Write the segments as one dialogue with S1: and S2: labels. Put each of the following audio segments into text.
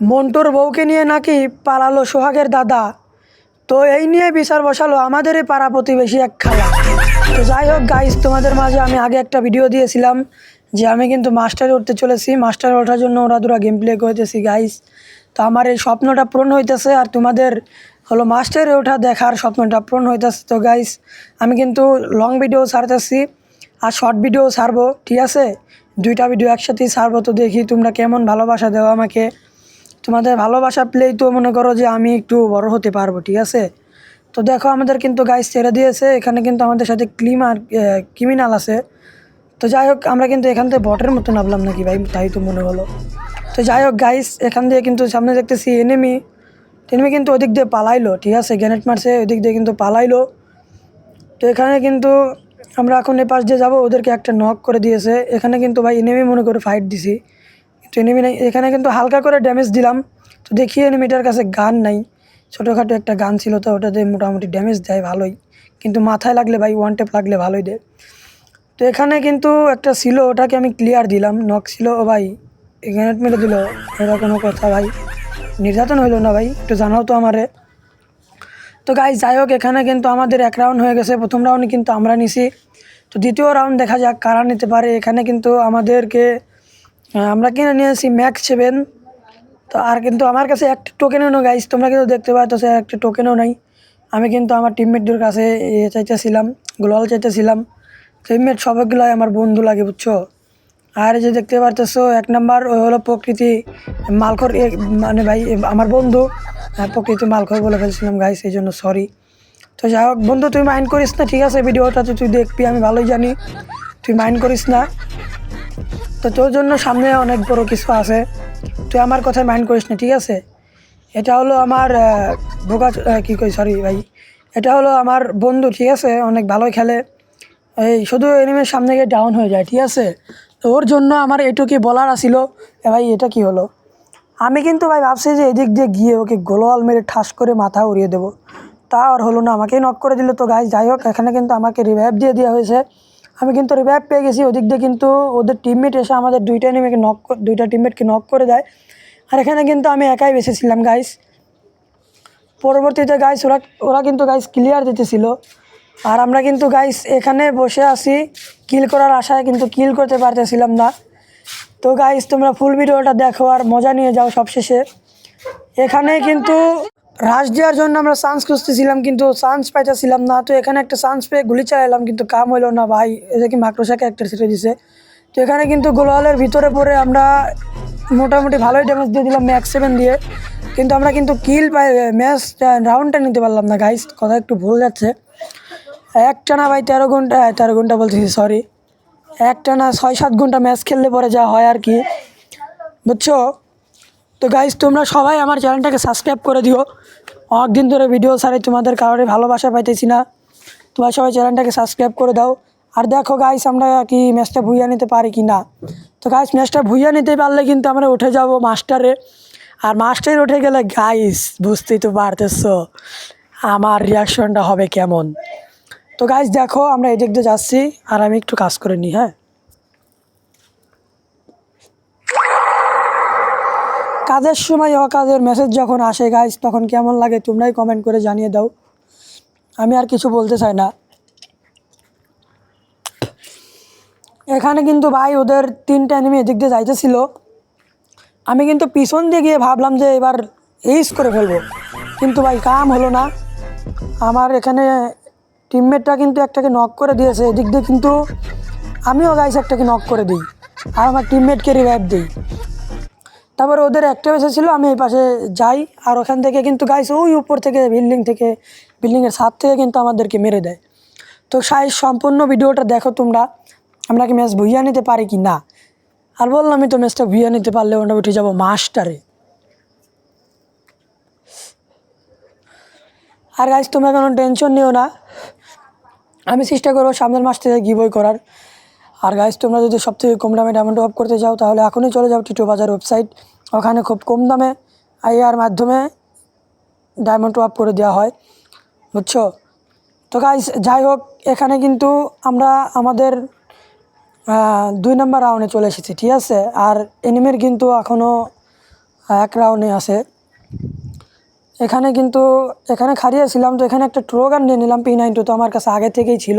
S1: মন্টুর বউকে নিয়ে নাকি পালালো সোহাগের দাদা। তো এই নিয়ে বিচার বসালো আমাদেরই পাড়া প্রতিবেশী এক খালা। তো যাই হোক গাইস তোমাদের মাঝে আমি আগে একটা ভিডিও দিয়েছিলাম যে আমি কিন্তু মাস্টারে উঠতে চলেছি। মাস্টারে ওঠার জন্য ওরা দুরা গেম প্লে করতেছি গাইস তো আমার এই স্বপ্নটা পূরণ হইতেছে আর তোমাদের হলো মাস্টারে ওঠা দেখার স্বপ্নটা পূরণ হইতেছে। তো গাইস আমি কিন্তু লং ভিডিও ছাড়তেছি আর শর্ট ভিডিও ছাড়বো, ঠিক আছে? দুইটা ভিডিও একসাথেই ছাড়বো। তো দেখি তোমরা কেমন ভালোবাসা দেওয়া আমাকে। তোমাদের ভালোবাসা প্লেই তো মনে করো যে আমি একটু বড় হতে পারব, ঠিক আছে? তো দেখো আমাদের কিন্তু গাইস ছেড়ে দিয়েছে, এখানে কিন্তু আমাদের সাথে ক্লিমার ক্রিমিনাল আছে। তো যাই হোক, আমরা কিন্তু এখান থেকে বটের মতো নামলাম নাকি ভাই? তাই তো মনে হলো। তো যাই হোক গাইস এখান দিয়ে কিন্তু সামনে দেখতেছি এনিমি এনিমি কিন্তু ওদিক দিয়ে পালাইলো, ঠিক আছে? গ্যানেট মারছে, ওদিক দিয়ে কিন্তু পালাইলো। তো এখানে কিন্তু আমরা এখন এ পাশ দিয়ে যাব, ওদেরকে একটা নক করে দিয়েছে। এখানে কিন্তু ভাই এনিমি মনে করে ফাইট দিছি। কিন্তু এনিমি নাই এখানে কিন্তু হালকা করে ড্যামেজ দিলাম। তো দেখি এনিমিটার কাছে গান নাই। ছোটোখাটো একটা গান ছিল তো, ওটাতে মোটামুটি ড্যামেজ দেয় ভালোই। কিন্তু মাথায় লাগলে ভাই ওয়ান টেপ লাগলে ভালোই দেয়। তো এখানে কিন্তু একটা ছিল, ওটাকে আমি ক্লিয়ার দিলাম। নক ছিল, ও ভাই, এখানে মেরে দিল। এটা কোনো কথা ভাই, নির্যাতন হইল না ভাই, একটু জানাও তো আমারে। তো গাই যাই হোক, এখানে কিন্তু আমাদের এক রাউন্ড হয়ে গেছে। প্রথম রাউন্ড কিন্তু আমরা নিছি। তো দ্বিতীয় রাউন্ড দেখা যাক কারা নিতে পারে। এখানে কিন্তু আমাদেরকে আমরা কিনে নিয়ে আসি ম্যাক্স সেভেন তো আর কিন্তু আমার কাছে একটা টোকেনও নেই গাইস তোমরা কিন্তু দেখতে পাচ্ছ সে একটা টোকেনও নাই। আমি কিন্তু আমার টিমমেটদের কাছে এ চাইতেছিলাম গ্লোয়াল চাইতেছিলাম। টিমমেট সবগুলোই আমার বন্ধু লাগে বুঝছ? আর যে দেখতে পারতেছো এক নাম্বার ওই হলো প্রকৃতি মালখর মানে ভাই আমার বন্ধু। হ্যাঁ, প্রকৃতি মালখর বলে ফেলছিলাম গাইস এই জন্য সরি তো যাই হোক বন্ধু তুই মাইন্ড করিস না ঠিক আছে? ভিডিওটা তুই দেখবি আমি ভালোই জানি। তুই মাইন্ড করিস না। তো তোর জন্য সামনে অনেক বড় কিছু আছে। তুই আমার কথায় মাইন্ড করিস না ঠিক আছে? এটা হলো আমার আহ, কি কই সরি ভাই। এটা হলো আমার বন্ধু ঠিক আছে? অনেক ভালোই খেলে। এই শুধু এনিমের সামনে গিয়ে ডাউন হয়ে যায় ঠিক আছে? তো ওর জন্য আমার এটুকু বলার আসিল ভাই এটা কি হলো? আমি কিন্তু ভাই ভাবছি যে এদিক দিয়ে গিয়ে ওকে গোলওয়াল মেরে ঠাস করে মাথা উড়িয়ে দেবো। তা আর হলো না আমাকেই নক করে দিল। তো গাছ যাই হোক এখানে কিন্তু আমাকে রিভাইভ দিয়ে দেওয়া হয়েছে। আমি কিন্তু রিভাইভ পেয়ে গেছি, ওদিক দিয়ে কিন্তু ওদের টিমমেট এসে আমাদের দুইটা এনিমিকে নক দুইটা টিমমেটকে নক করে দেয়। আর এখানে কিন্তু আমি একাই বেঁচেছিলাম গাইস পরবর্তীতে গাইস ওরা ওরা কিন্তু গাইস ক্লিয়ার দিতেছিল। আর আমরা কিন্তু গাইস এখানে বসে আছি। কিল করার আশায় কিন্তু কিল করতে পারতেছিলাম না। তো গাইস তোমরা ফুল ভিডিওটা দেখো আর মজা নিয়ে যাও সবশেষে। এখানে কিন্তু রাশ দেওয়ার জন্য আমরা চান্স খুঁজতেছিলাম, কিন্তু চান্স পাইতেছিলাম না। তো এখানে একটা চান্স পেয়ে গুলি চালাইলাম, কিন্তু কাম হইল না ভাই। এটা কি মাকড়সাকে একটা ছেড়ে দিছে। তো এখানে কিন্তু গোলওয়ালের ভিতরে পড়ে আমরা মোটামুটি ভালোই ড্যামেজ দিয়ে দিলাম ম্যাক্স সেভেন দিয়ে। কিন্তু আমরা কিন্তু কিল পাই ম্যাচ রাউন্ডটা নিতে পারলাম না গাইস কথা একটু ভুল যাচ্ছে। একটা না ভাই, তেরো ঘণ্টা তেরো ঘণ্টা বলতেছি সরি একটা না ছয় সাত ঘণ্টা ম্যাচ খেললে পরে যা হয় আর কি। বুঝছ? তো গাইজ তোমরা সবাই আমার চ্যানেলটাকে সাবস্ক্রাইব করে দিও। অনেক দিন ধরে ভিডিও ছাড়ে, তোমাদের কারণে ভালোবাসা পাইতেছি না। তোমরা সবাই চ্যানেলটাকে সাবস্ক্রাইব করে দাও। আর দেখো গাইস আমরা কি ম্যাচটা ভুইয়া নিতে পারি কি না? তো গাইস ম্যাচটা ভুইয়া নিতে পারলে কিন্তু আমরা উঠে যাব মাস্টারে আর মাস্টারে উঠে গেলে গাইস বুঝতেই তো পারতেছো আমার রিয়াকশনটা হবে কেমন। তো গাইস দেখো আমরা এদিক দিয়ে যাচ্ছি। আর আমি একটু কাজ করে নিই হ্যাঁ? কাজের সময় অকাজের মেসেজ যখন আসে গাইস তখন কেমন লাগে তোমরাই কমেন্ট করে জানিয়ে দাও। আমি আর কিছু বলতে চাই না। এখানে কিন্তু ভাই ওদের তিনটা এনিমি এদিক দিয়ে যাইতেছিল। আমি কিন্তু পিছন দিয়ে গিয়ে ভাবলাম যে এবার এইস করে ফেলব। কিন্তু ভাই কাম হলো না। আমার এখানে টিমমেটটা কিন্তু একটাকে নক করে দিয়েছে। এদিক দিয়ে কিন্তু আমিও গাইস একটাকে নক করে দিই। আর আমার টিমমেটকে রিভাইভ দিই। তারপর ওদের একটা বেসে ছিল, আমি এই পাশে যাই, আর ওখান থেকে কিন্তু গাইস ওই উপর থেকে বিল্ডিং থেকে বিল্ডিংয়ের ছাদ থেকে কিন্তু আমাদেরকে মেরে দেয়। তো সাই সম্পূর্ণ ভিডিওটা দেখো তোমরা, আমরা কি ম্যাচ ভুইয়া নিতে পারি কি না? আর বললাম আমি তো ম্যাচটা ভুইয়া নিতে পারলে ওটা উঠে যাব মাস্টারে। আর গাইস তোমরা কোনো টেনশন নিও না। আমি চেষ্টা করব সামনের মাস থেকে গিবই করার। আর গাইস তোমরা যদি সব থেকে কম দামে ডায়মন্ড অফ করতে চাও, তাহলে এখনই চলে যাও টিটো বাজার ওয়েবসাইট ওখানে খুব কম দামে আইআর মাধ্যমে ডায়মন্ড অফ করে দেওয়া হয়। বুঝছ? তো গাইস যাই হোক, এখানে কিন্তু আমরা আমাদের দুই নম্বর রাউন্ডে চলে এসেছি, ঠিক আছে? আর এনিমের কিন্তু এখনও এক রাউন্ডে আছে। এখানে কিন্তু, এখানে খারিয়েছিলাম তো এখানে একটা ট্রোগান নিয়ে নিলাম পি নাইন টু তো আমার কাছে আগে থেকেই ছিল।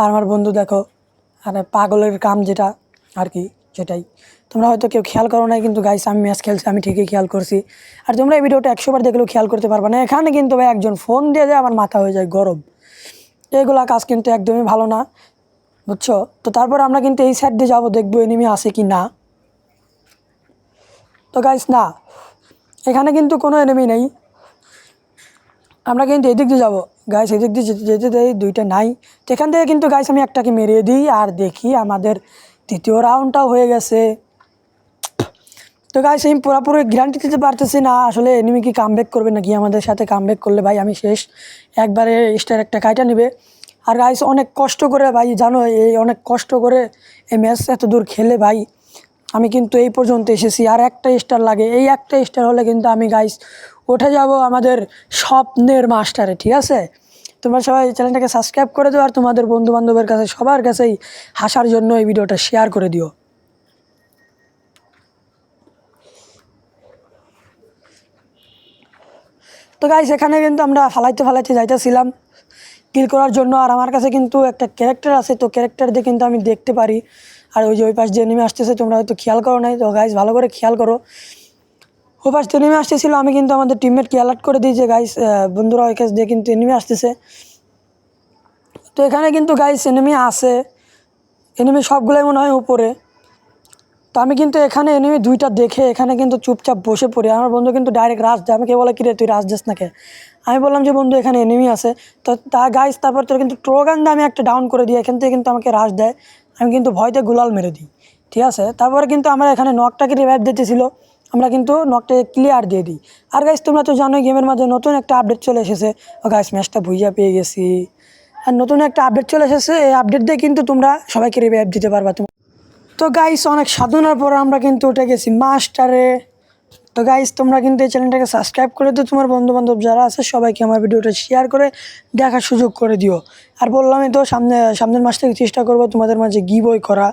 S1: আর আমার বন্ধু দেখো আরে পাগলের কাম যেটা আর কি, সেটাই। তোমরা হয়তো কেউ খেয়াল করো নাই, কিন্তু গাইস আমি ম্যাচ খেলছি, আমি ঠিকই খেয়াল করছি। আর তোমরা এই ভিডিওটা একশোবার দেখলেও খেয়াল করতে পারবে না। এখানে কিন্তু ভাই একজন ফোন দিয়ে যায়, আমার মাথা হয়ে যায় গরম। এইগুলা কাজ কিন্তু একদমই ভালো না, বুঝছ? তো তারপর আমরা কিন্তু এই সাইড দিয়ে যাব, দেখব এনিমি আছে কি না। তো গাইস না, এখানে কিন্তু কোনো এনিমি নেই। আমরা কিন্তু এদিক দিয়ে যাব। গাইস এদিক দিয়ে যেতে যেতে দেই দুইটা নাই, তো এখান থেকে কিন্তু গাইস আমি একটাকে মেরিয়ে দিই আর দেখি আমাদের তৃতীয় রাউন্ডটাও হয়ে গেছে। তো গাইস আমি পুরোপুরি গ্যারান্টি দিতে পারতেছি না, আসলে এনিমি কি কামব্যাক করবে নাকি আমাদের সাথে কামব্যাক করলে ভাই আমি শেষ। একবারে স্টার একটা কাইটা নেবে। আর গাইস অনেক কষ্ট করে ভাই, জানো, এই অনেক কষ্ট করে এই ম্যাচ এত দূর খেলে ভাই। আমি কিন্তু এই পর্যন্ত এসেছি, আর একটা স্টার লাগে। এই একটা স্টার হলে কিন্তু আমি গাইস উঠে যাব আমাদের স্বপ্নের মাস্টারে, ঠিক আছে? তোমরা সবাই চ্যানেলটাকে সাবস্ক্রাইব করে দিও আর তোমাদের বন্ধু বান্ধবের কাছে, সবার কাছেই হাসার জন্য এই ভিডিওটা শেয়ার করে দিও। তো গাইস এখানে কিন্তু আমরা ফালাইতে ফালাইতে যাইতেছিলাম। কিল করার জন্য আর আমার কাছে কিন্তু একটা ক্যারেক্টার আছে, তো ক্যারেক্টার দিয়ে কিন্তু আমি দেখতে পারি। আর ওই যে ওই পাশ দিয়ে নেমে আসতেছে, তোমরা হয়তো খেয়াল করো নাই। তো গাইস ভালো করে খেয়াল করো। ওই পাশ দিয়ে নেমে আসতেছিল, আমি কিন্তু আমাদের টিমমেটকে অ্যালার্ট করে দিয়েছে গাইস বন্ধুরা ওই কাছ দিয়ে কিন্তু নেমে আসতেছে। তো এখানে কিন্তু গাইস এনিমি আছে। এনিমি সবগুলোই মনে হয় উপরে। তো আমি কিন্তু এখানে এনিমি দুইটা দেখে এখানে কিন্তু চুপচাপ বসে পড়ি। আমার বন্ধু কিন্তু ডাইরেক্ট রাজ দেয়। আমাকে বলে কিরে তুই রাজ দিস না কে আমি বললাম যে, বন্ধু, এখানে এনিমি আছে। তো তা গাইস তারপর তোর কিন্তু ট্রোগান আমি একটা ডাউন করে দিই। এখান থেকে কিন্তু আমাকে রাজ দেয়। আমি কিন্তু ভয়তে গুলাল মেরে দিই। ঠিক আছে? তারপরে কিন্তু আমরা এখানে নকটাকে রিভাইভ দিতেছিল। আমরা কিন্তু নকটাকে ক্লিয়ার দিয়ে দিই। আর গাইস তোমরা তো জানোই গেমের মাঝে নতুন একটা আপডেট চলে এসেছে। ও গাইস ম্যাচটা ভুইয়া পেয়ে গেছি। আর নতুন একটা আপডেট চলে এসেছে, এই আপডেট দিয়ে কিন্তু তোমরা সবাইকে রিভাইভ দিতে পারবা। তোমরা তো গাইস অনেক সাধনার পর আমরা কিন্তু উঠে গেছি মাস্টারে তো গাইস তোমরা কিন্তু এই চ্যানেলটাকে সাবস্ক্রাইব করে দিও। তোমার বন্ধু বান্ধব যারা আছে, সবাইকে আমার ভিডিওটা শেয়ার করে দেখার সুযোগ করে দিও। আর বললামই তো, সামনে, সামনের মাস থেকে চেষ্টা করব তোমাদের মাঝে গিবই করা।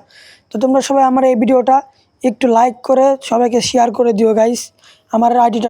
S1: তো তোমরা সবাই আমার এই ভিডিওটা একটু লাইক করে সবাইকে শেয়ার করে দিও গাইস আমার আইডিটা